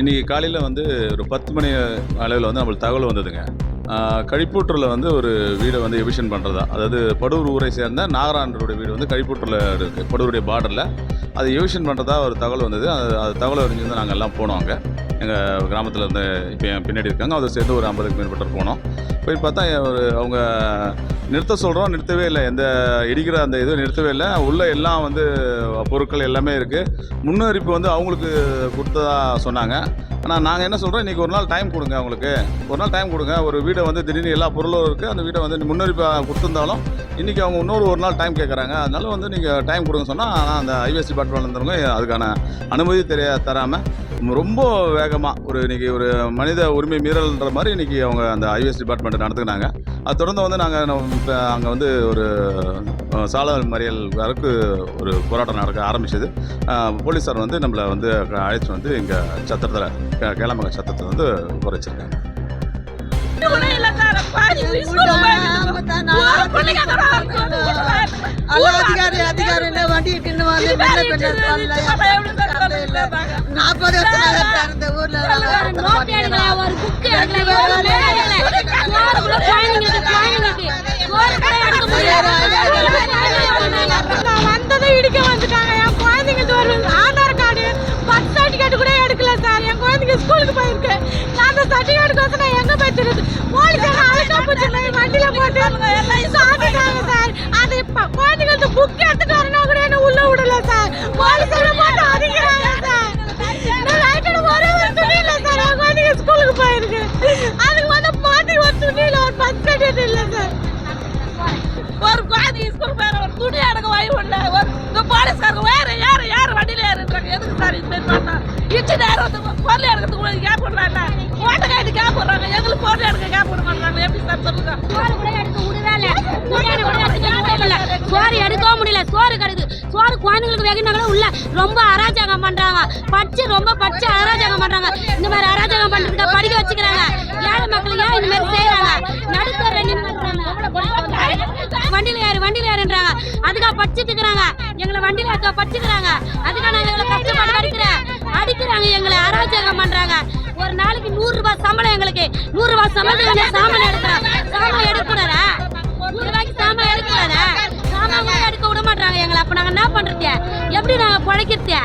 இன்றைக்கி காலையில் வந்து ஒரு பத்து மணி அளவில் வந்து நம்மளுக்கு தகவல் வந்ததுங்க. கழிப்பூற்றில் வந்து ஒரு வீடை வந்து எவிஷன் பண்ணுறதா அதாவது படூர் ஊரை சேர்ந்த நாகராண்டருடைய வீடு வந்து கழிப்பூற்றில் இருக்குது படூருடைய பார்டரில். அது எவிஷன் பண்ணுறதா ஒரு தகவல் வந்தது. அது அது தகவல் அறிஞ்சு நாங்கள் எல்லாம் போனோம் அங்கே. எங்கள் கிராமத்தில் இருந்து இப்போ என் பின்னாடி இருக்காங்க. அதை சேர்ந்து ஒரு ஐம்பதுக்கு மேற்பட்டவர் போனோம். போய் பார்த்தா ஒரு அவங்க நிறுத்த சொல்கிறோம் நிறுத்தவே இல்லை. எந்த இடிக்கிற அந்த இதுவும் நிறுத்தவே இல்லை. உள்ளே எல்லாம் வந்து பொருட்கள் எல்லாமே இருக்குது முன்னறிப்பு வந்து அவங்களுக்கு கொடுத்ததா சொன்னாங்க. ஆனால் நாங்கள் என்ன சொல்கிறோம் இன்றைக்கி ஒரு நாள் டைம் கொடுங்க அவங்களுக்கு. ஒரு நாள் டைம் கொடுங்க. ஒரு வீடை வந்து திடீர்னு எல்லா பொருளும் இருக்குது அந்த வீடை வந்து முன்னறிப்பாக கொடுத்துருந்தாலும் இன்றைக்கி அவங்க இன்னொரு ஒரு நாள் டைம் கேட்குறாங்க அதனால வந்து நீங்கள் டைம் கொடுங்க சொன்னால் ஆனால் அந்த ஐபிஎஸ் டிபார்ட்மெண்ட் இருந்தவங்க அதுக்கான அனுமதி தெரிய தராமல் ரொம்ப வேகமாக ஒரு இன்றைக்கி ஒரு மனித உரிமை மீறல்ன்ற மாதிரி இன்றைக்கி அவங்க அந்த ஐபிஎஸ் டிபார்ட்மெண்ட் நடத்துக்கினாங்க அது தொடர்ந்து வந்து நாங்கள் இப்போ அங்கே வந்து ஒரு சாலை சால மறியல் வரைக்கு ஒரு போராட்டம் நடக்க ஆரம்பிச்சது போலீஸார் வந்து நம்மளை வந்து அழைச்சி வந்து இங்கே சத்திரத்தில் கேளமங்க சத்திரத்தில் வந்து குறைச்சிருக்காங்க அதிகாரி அதிகாரி நாற்பது வருஷம் ஊர்ல ஒரு இடிக்க வந்துட்டாங்க. என் குழந்தைங்களுக்கு ஒரு ஆதார் கார்டு. பர்த் சர்டிஃபிகேட் கூட எடுக்கல சார். என் குழந்தைங்க ஸ்கூலுக்கு போயிருக்கு. நான் அந்த சர்டிஃபிகேட் கோசம் நான் எங்க போய் திருது போலீஸ் அழுக்கா போச்சு? வண்டியில போட்டு. எடுக்க போலீஸ்காரங்க யாரு யார் வண்டியில ஏறுறாங்க எதுக்கு சார் இந்த மாதிரி இச்சு பொருள் எடுக்கிறதுக்கு கூட கேப் விடுறாங்க. ஓட்டக்காய்ட்டு கேப் விடுறாங்க. எங்களுக்கு பொருள் எடுக்க கேப் மாட்டாங்க. எப்படி சார் சொல்லுங்க? சோறு கூட எடுக்க விடவே எடுக்க சோறு எடுக்கவும் முடியல. சோறு கிடைக்குது சோறு குழந்தைங்களுக்கு வைக்கணும் உள்ள ரொம்ப அராஜகம் பண்றாங்க. படிச்சு ரொம்ப படிச்சு அராஜகம் பண்றாங்க. இந்த மாதிரி அராஜகம் பண்றதுக்கு படிக்க வச்சுக்கிறாங்க. ஏழை மக்கள் ஏன் இந்த மாதிரி நடுத்தர வண்டியில வண்டியில அதுக்காக படிச்சுட்டு இருக்கிறாங்க எங்களை வண்டியில இருக்க படிச்சுக்கிறாங்க அதுக்காக நாங்க எங்களை கஷ்டப்பட்டு அடிக்கிறேன். அடிக்கிறாங்க எங்களை. அராஜகம் பண்றாங்க. ஒரு நாளைக்கு நூறு ரூபாய் சம்பளம் எங்களுக்கு. நூறு ரூபாய் சம்பளத்துக்கு நான் சாமான் எடுக்கிறேன் சாமான் எடுக்கூடாதா நூறு ரூபாய்க்கு சாமான் எடுக்கூடாதா சாமான் கூட எடுக்க விட மாட்டாங்க எங்களை. அப்ப நாங்க என்ன பண்றது? எப்படி நாங்க பிழைக்கிறது?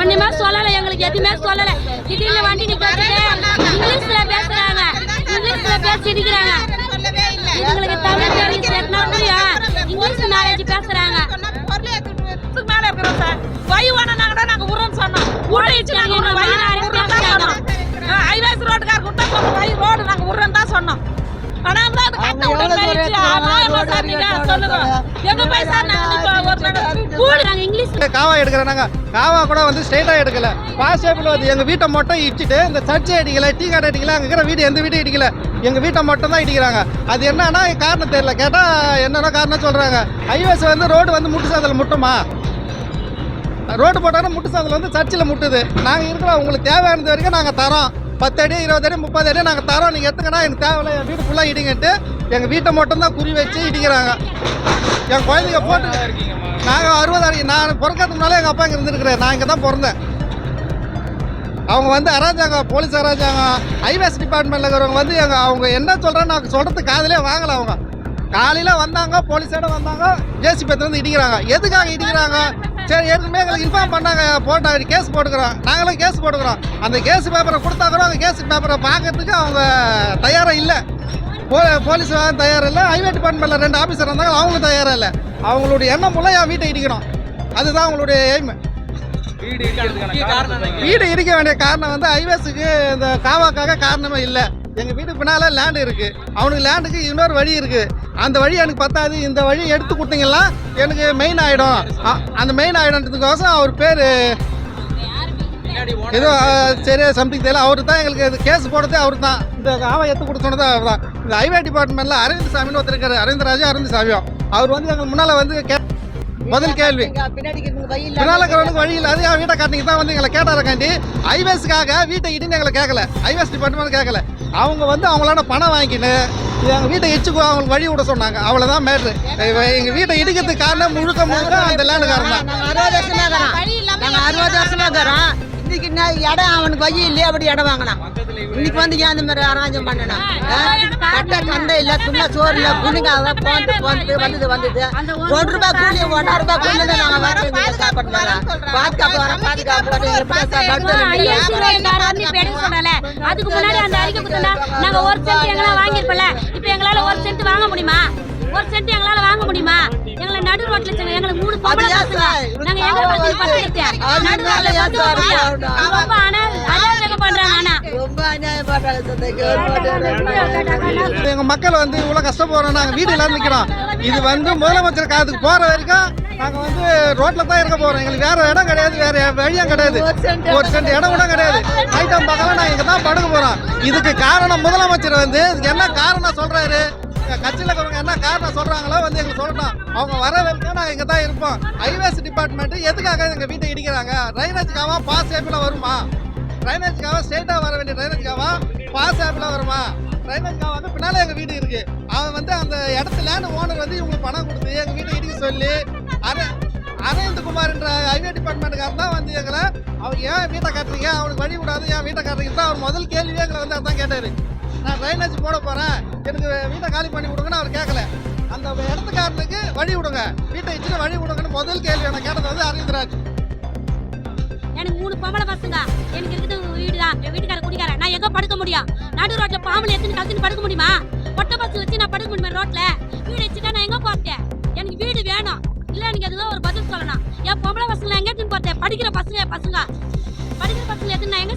ஒண்ணுமே சொல்லல எங்களுக்கு. எதுவுமே சொல்லல. திடீர்னு வண்டி நிக்க வச்சுட்டு இங்கிலீஷ்ல பேசுறாங்க. இங்கிலீஷ்ல பேசி இருக்கிறாங்க. இதுங்களுக்கு தமிழ் தெரியும் காவா எடுக்கிறேனாங்க காவா கூட வந்து ஸ்ட்ரைட்டாக எடுக்கல. பாஸ் ஷேப்பில் வந்து எங்கள் வீட்டை மட்டும் இடிச்சிட்டு இந்த சர்ச்சை அடிக்கல டீ கடை அடிக்கல அங்கே இருக்கிற வீடு எந்த வீடும் இடிக்கல. எங்கள் வீட்டை மட்டும் தான் இடிக்கிறாங்க. அது என்னன்னா காரணம் தெரியல. கேட்டால் என்னென்ன காரணம் சொல்கிறாங்க ஹைவேஸ் வந்து ரோடு வந்து முட்டு சாதல் முட்டுமா? ரோடு போட்டாலும் முட்டு சாதல் வந்து சர்ச்சில் முட்டுது. நாங்கள் இருக்கிறோம் உங்களுக்கு தேவையானது வரைக்கும் நாங்கள் தரோம். பத்து அடி இருபது அடி முப்பது அடி நாங்கள் தரோம். நீங்கள் எடுத்துக்கன்னா எனக்கு தேவையில்ல. என் வீடு ஃபுல்லாக இடிங்கன்ட்டு எங்கள் வீட்டை மட்டும்தான் குறி வச்சு இடிக்கிறாங்க. என் குழந்தைங்க போட்டு நாங்கள் அறுபது நான் பிறக்கிறதுக்கு முன்னாலே எங்கள் அப்பா இங்கே இருந்துருக்குறேன் நான் இங்கே தான் பிறந்தேன். அவங்க வந்து அராஜாங்க போலீஸ் அராஜாங்க ஐவேஸ் டிபார்ட்மெண்ட்டில் இருக்கிறவங்க வந்து எங்கள் அவங்க என்ன சொல்கிறேன்னு நான் சொல்கிறது காதலே வாங்கலை அவங்க. காலையில் வந்தாங்க போலீஸோட வந்தாங்க ஜேசி வந்து இடிக்கிறாங்க. எதுக்காக இடிக்கிறாங்க? சரி ஏற்கனவே எங்களுக்கு இன்ஃபார்ம் பண்ணாங்க போட்டாங்க கேஸ் போட்டுக்கிறோம். நாங்களும் கேஸ் போட்டுக்கிறோம். அந்த கேஸ் பேப்பரை கொடுத்தா கூட அந்த கேஸ் பேப்பரை பார்க்கறதுக்கு அவங்க தயாராக இல்லை. போ போலீஸ் தயார் இல்லை ஹைவே டிபார்ட்மெண்ட்டில் ரெண்டு ஆஃபீஸர் இருந்தாங்க அவங்களும் தயாராக இல்லை. அவங்களுடைய எண்ணம் மூலம் என் வீட்டை இடிக்கணும். அதுதான் அவங்களுடைய எய்ம் வீடு இடிக்க வேண்டிய காரணம் வந்து ஹைவேஸுக்கு இந்த காவாக்காக காரணமே இல்லை. எங்கள் வீடு பின்னால் லேண்டு இருக்குது அவனுக்கு லேண்டுக்கு இன்னொரு வழி இருக்குது அந்த வழி எனக்கு பத்தாது. இந்த வழி எடுத்து கொடுத்தீங்கன்னா எனக்கு மெயின் ஆகிடும் அந்த மெயின் ஆகிடும்ன்றதுக்கோசம் அவர் பேர் ஏதோ அஹ், சரி சம்திங் தெரியல. அவரு தான் எங்களுக்கு இது கேஸ் போடுறதே அவர் தான் இந்த காவை எடுத்து கொடுத்து சொன்னது அவர் தான் இந்த ஹைவே டிபார்ட்மெண்ட்டில் அரவிந்த் சாமின்னு ஒருத்தர் இருக்காரு. அரவிந்த் ராஜா அரவிந்த் சாமியும் அவர் வந்து எங்களுக்கு முன்னால் வந்து கே முதல் கேள்வி. பின்னாடி வழி இருக்கிறவனுக்கு வழி இல்லை அது என் வீட்டை காட்டிங்க தான் வந்து எங்களை கேட்டாரக்காண்டி. ஹைவேஸ்க்காக வீட்டை இடின்னு எங்களை கேட்கல ஹைவேஸ் டிபார்ட்மெண்ட் கேட்கல அவங்க வந்து அவங்களோட பணம் வாங்கிக்கின்னு எங்கள் வீட்டை இடிச்சுக்கோ அவங்களுக்கு வழி விட சொன்னாங்க. அவ்வளோதான் மேட்ரு எங்கள் வீட்டை இடிக்கிறதுக்கு காரணம் முழுக்க முழுக்க அந்த லேண்டுக்காரன் காரணம் அறுபது வருஷமா இருக்கிறோம். நாங்க அறுபது என்ன இடம்? அவனுக்கு வழி இல்லையே அப்படி இடம் வாங்கினான். இன்னைக்கு வந்து ஏன் அந்த மாதிரி அராஜம் பண்ணணும் கட்ட கண்டை இல்ல துண்ண சோறு இல்ல புண்ணுங்க போந்து போந்து வந்தது வந்தது ஒரு ரூபாய் கூலி ஒன்றரை ரூபாய் கூலி தான் நாங்க வர சாப்பிடுறாங்க பாதுகாப்பு வர பாதுகாப்பு வர எப்படி சார் நடுத்தர ஐஎஸ்சி ரோடுக்காரர் இப்ப எடுக்க சொன்னல அதுக்கு முன்னாடி அந்த அறிக்கை கொடுத்தா நாங்க ஒரு சென்ட் எங்களால வாங்கியிருப்போம்ல இப்ப எங்களால ஒரு சென்ட் வாங்க முடியுமா ஒரு சென்ட் எங்களால வாங்க முடியுமா எங்களை நடு ரோட்ல எங்களுக்கு மூணு பொம்பளை? நாங்க எங்க அது நடு ரோட்ல? ரொம்ப அனா அனாவசியம் பண்றாங்க ஆனா எங்க மக்கள் வந்து இவ்வளவு கஷ்டப்படுறோம் நாங்க வீடு இல்லாம நிக்கிறோம். இது வந்து முதலமைச்சர் காலத்துக்கு போற வரைக்கும் நாங்க வந்து ரோட்ல தான் இருக்க போறோம். எங்களுக்கு வேற இடம் கிடையாது வேற வழியும் கிடையாது. ஒரு சென்ட் இடம் கூட கிடையாது. ஐட்டம் பார்க்கலாம் நாங்க இங்க தான் படுக்க போறோம். இதுக்கு காரணம் முதலமைச்சர் வந்து இதுக்கு என்ன காரணம் சொல்றாரு? கட்சியில் இருக்கிறவங்க என்ன காரணம் சொல்றாங்களோ வந்து எங்களுக்கு சொல்லணும். அவங்க வர வரைக்கும் நாங்கள் இங்கே தான் இருப்போம். ஹைவேஸ் டிபார்ட்மெண்ட் எதுக்காக எங்கள் வீட்டை இடிக்கிறாங்க? ட்ரைனேஜ்க்காவா பாஸ் ஏப்பில் வருமா? ட்ரைனேஜ்க்காக ஸ்ட்ரெயிட்டாக வர வேண்டிய ட்ரைனேஜ்க்காக பாஸ் ஆப்பில் வருமா? ட்ரைனேஜ்க்காக வந்து பின்னால் எங்கள் வீடு இருக்குது அவன் வந்து அந்த இடத்துல லேண்ட் ஓனர் வந்து இவங்களுக்கு பணம் கொடுத்து எங்கள் வீட்டை இடிக்க சொல்லி அரை அரவிந்த்குமார்ன்ற ஹைவே டிபார்ட்மெண்ட்டுக்காரன் தான் வந்து எங்களை அவர் ஏன் வீட்டை கட்டுறீங்க? அவனுக்கு வழி விடாது ஏன் வீட்டை கட்டுறீங்க? தான் அவர் முதல் கேள்வியே எங்களை வந்து அதான் கேட்டார். நான் ட்ரைனேஜ் போட போகிறேன் எனக்கு வீட்டை காலி பண்ணி கொடுங்கன்னு அவர் கேட்கல அந்த இடத்துக்காரனுக்கு வழி விடுங்க. வீட்டை இச்சுட்டு வழி விடுங்கன்னு முதல் கேள்வி எனக்கு கேட்டது வந்து அரவிந்த்ராஜ் எனக்கு மூணு பொம்பளை பசங்க. எனக்கு இருக்குது வீடு தான் என் வீட்டுக்கார குடிக்கார நான் எங்க படுக்க முடியும்? நடு ரோட்ல பாம்புல எத்தனை கலத்துன்னு படுக்க முடியுமா? பொட்டை பஸ் வச்சு நான் படுக்க முடியுமா ரோட்ல வீடு வச்சுட்டா நான் எங்க போறேன்? எனக்கு வீடு வேணும். இல்ல எனக்கு அதுதான் ஒரு பதில் சொல்லணும். என் பொம்பளை பசங்க எங்க எடுத்துன்னு போறேன்? படிக்கிற பசங்க பசங்க. படிக்கிற பசங்க எடுத்து நான் எங்க